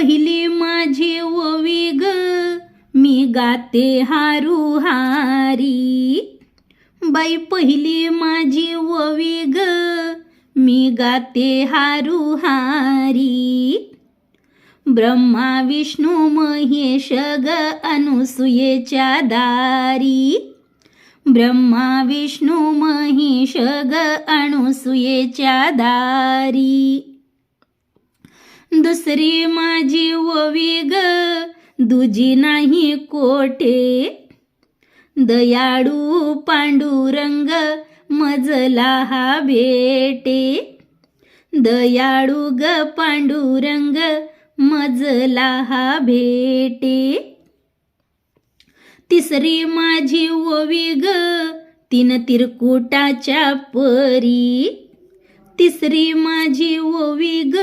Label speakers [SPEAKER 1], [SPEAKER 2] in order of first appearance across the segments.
[SPEAKER 1] पहिली माझी ओवी ग. मी गाते हारू हारी. बाई पहिली माझी ओवी ग. मी गाते हारू हारी. ब्रह्मा विष्णू महेश ग अनुसुयेच्या दारी. ब्रह्मा विष्णू महेश ग अनुसुयेच्या दारी. दुसरी माझी ओवी ग दुजी नाही कोठे? दयाळू पांडुरंग मजला हा भेटे. दयाळू ग पांडुरंग मजला हा भेटे. तिसरी माझी ओवी ग तीन तिरकुटाच्या परी. तिसरी माझी ओवी ग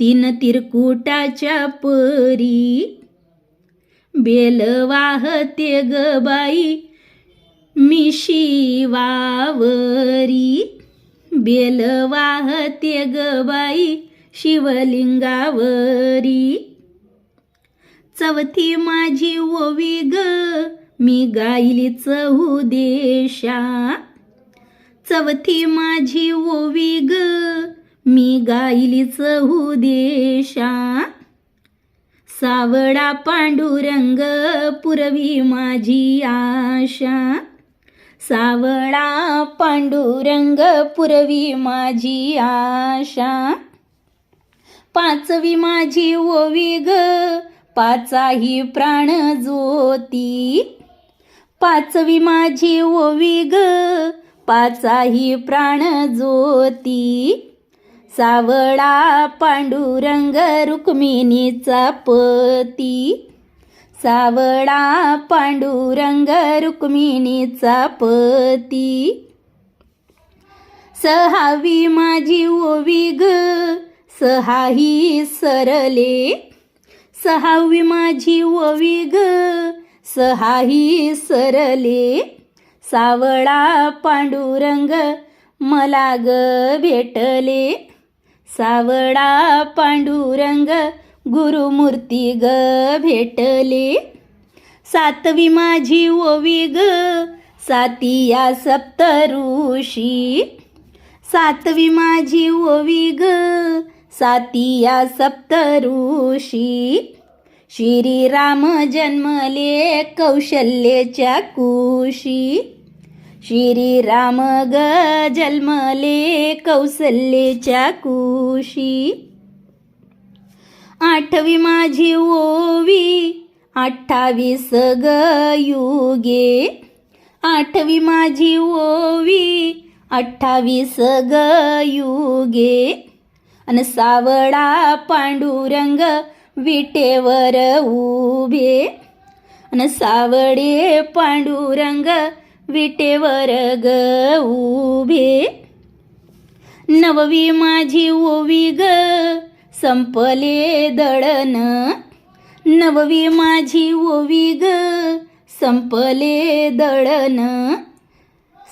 [SPEAKER 1] तीन तिरकुटाच्या परी. बेल वाहते ग बाई मिशी वावरी बेल वाहते ग बाई शिवलिंगावरी. चौथी माझी ओवी ग मी गायली चहुदेशा चौथी माझी ओवी ग मी गायली चहू सावडा सावळा पांडुरंग पुरवी माझी आशा. सावळा पांडुरंग पुरवी माझी आशा. पाचवी माझी ओवी ग पाचाही प्राण ज्योती. पाचवी माझी ओवी ग पाचाही प्राण ज्योती. सावळा पांडुरंग रुक्मिणीचा पती. सावळा पांडुरंग रुक्मिणीचा पती. सहावी माझी ओवी ग सहाही सरले. सहावी माझी ओवी ग सहाही सरले. सावळा पांडुरंग मला ग भेटले. सावडा पांडुरंग गुरुमूर्ती ग भेटले. सातवी माझी ओवी ग सातिया सप्तऋषी. सातवी माझी ओवी ग सातिया सप्तऋषी. श्रीराम जन्मले कौशल्येच्या कुशी. श्रीराम ग जन्मले कौसल्येच्या कुशी आठवी माझी ओवी अठ्ठावीस ग युगे आठवी माझी ओवी अठ्ठावीस ग युगे अन सावळा पांडुरंग विटेवर उभे. अन सावळे पांडुरंग विटेवर ग उभे. नववी माझी ओवी ग संपले दळण. नववी माझी ओवी ग संपले दळण.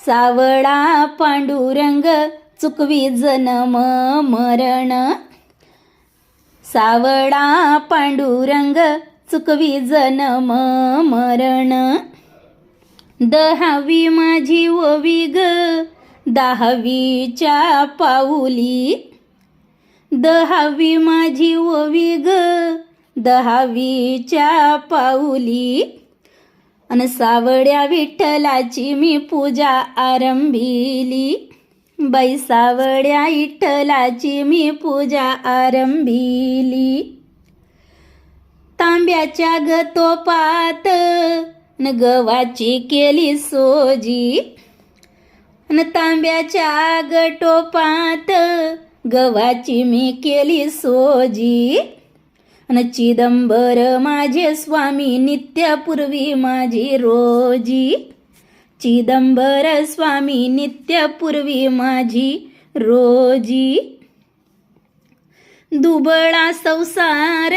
[SPEAKER 1] सावळा पांडुरंग चुकवी जनम मरण. सावळा पांडुरंग चुकवी जनम मरण. दहावी माझी ओवी ग. दहावीच्या पाऊली. दहावी माझी ओवी ग. दहावीच्या पाऊली. अन सावड्या विठ्ठलाची मी पूजा आरंभिली. बाई सावड्या विठ्ठलाची मी पूजा आरंभिली. तांब्याच्या ग न गव्हाची केली सोजी. न तांब्याच्या गटोपात गव्हाची मी केली सोजी. न चिदंबर माझे स्वामी नित्यपूर्वी माझी रोजी. चिदंबर स्वामी नित्यपूर्वी माझी रोजी. दुबळा संसार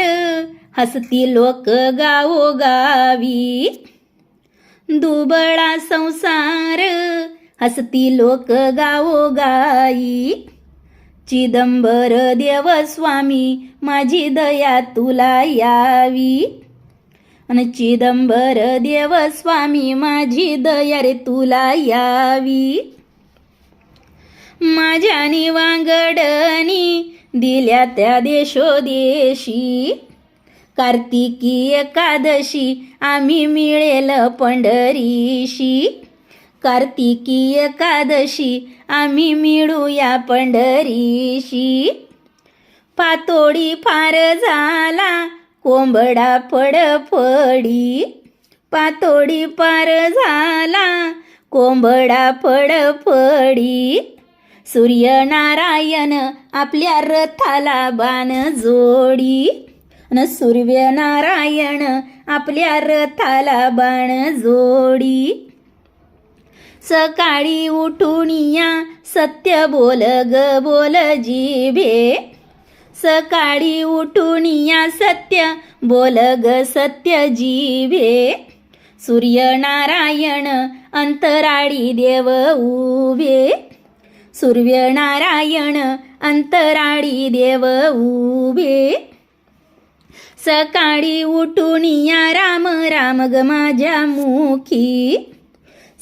[SPEAKER 1] हसती लोक गावोगावी. दुबळा संसार हसती लोक गावोगाई चिदंबर देव स्वामी माझी दया तुला यावी. आणि चिदंबर देवस्वामी माझी दया रे तुला यावी. माझ्या निवांगडनी दिल्या त्या देशोदेशी कार्तिकी एकादशी आम्ही मिळेल पंढरीशी. कार्तिकी एकादशी आम्ही मिळूया पंढरीशी. पातोडी फार झाला कोंबडा फडफडी. पातोडी पार झाला कोंबडा फडफडी. सूर्यनारायण आपल्या रथाला बाण जोडी. न सूर्य नारायण आपल्या रथाला बाण जोडी. सकाळी उठून या सत्य बोल ग बोल जिभे. सकाळी उठून या सत्य बोल ग सत्य जिभे. सूर्यनारायण अंतराळी देव उभे. सूर्यनारायण अंतराळी देव उभे. सकाळी उठून या राम राम ग माझ्या मुखी.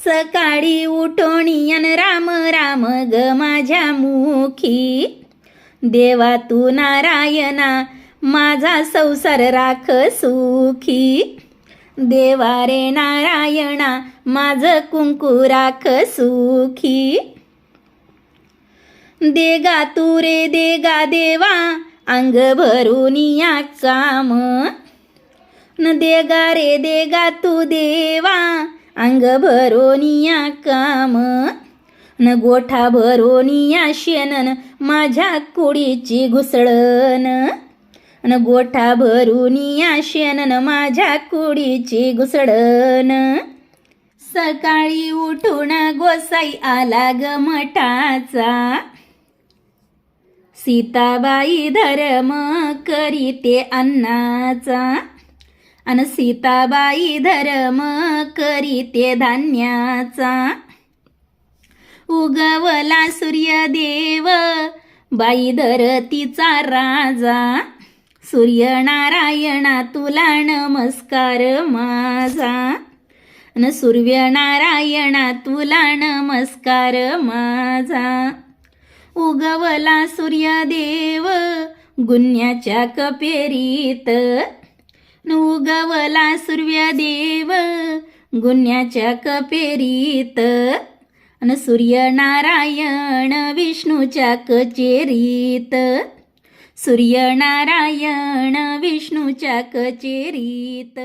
[SPEAKER 1] सकाळी उठून यन राम राम ग माझ्या मुखी. देवा तू नारायणा माझा संसार राख सुखी. देवा रे नारायणा माझ कुंकू राख सुखी. देगा तू रे देगा देवा अंग भरून या काम. न देगा रे देगा तू देवा अंग भरून या काम. न गोठा भरून या शेणन माझ्या कुडीची घुसळण. न गोठा भरून या शेणन माझ्या कुडीची घुसळण. सकाळी उठून गोसाई आला ग मठाचा. सीताबाई धर्म करीते अन्नाचा. अन सीताबाई धर्म करीते धान्याचा. उगवला सूर्यदेव बाई धरतीचा राजा. सूर्यनारायणा तुला नमस्कार माझा. न सूर्यनारायणा तुला नमस्कार माझा. उगवला सूर्यदेव गुन्ह्याच्या कपेरीत. न उगवला सूर्यदेव गुन्ह्याच्या कपेरीत. न सूर्यनारायण विष्णूच्या कचेरीत. सूर्यनारायण विष्णूच्या कचेरीत.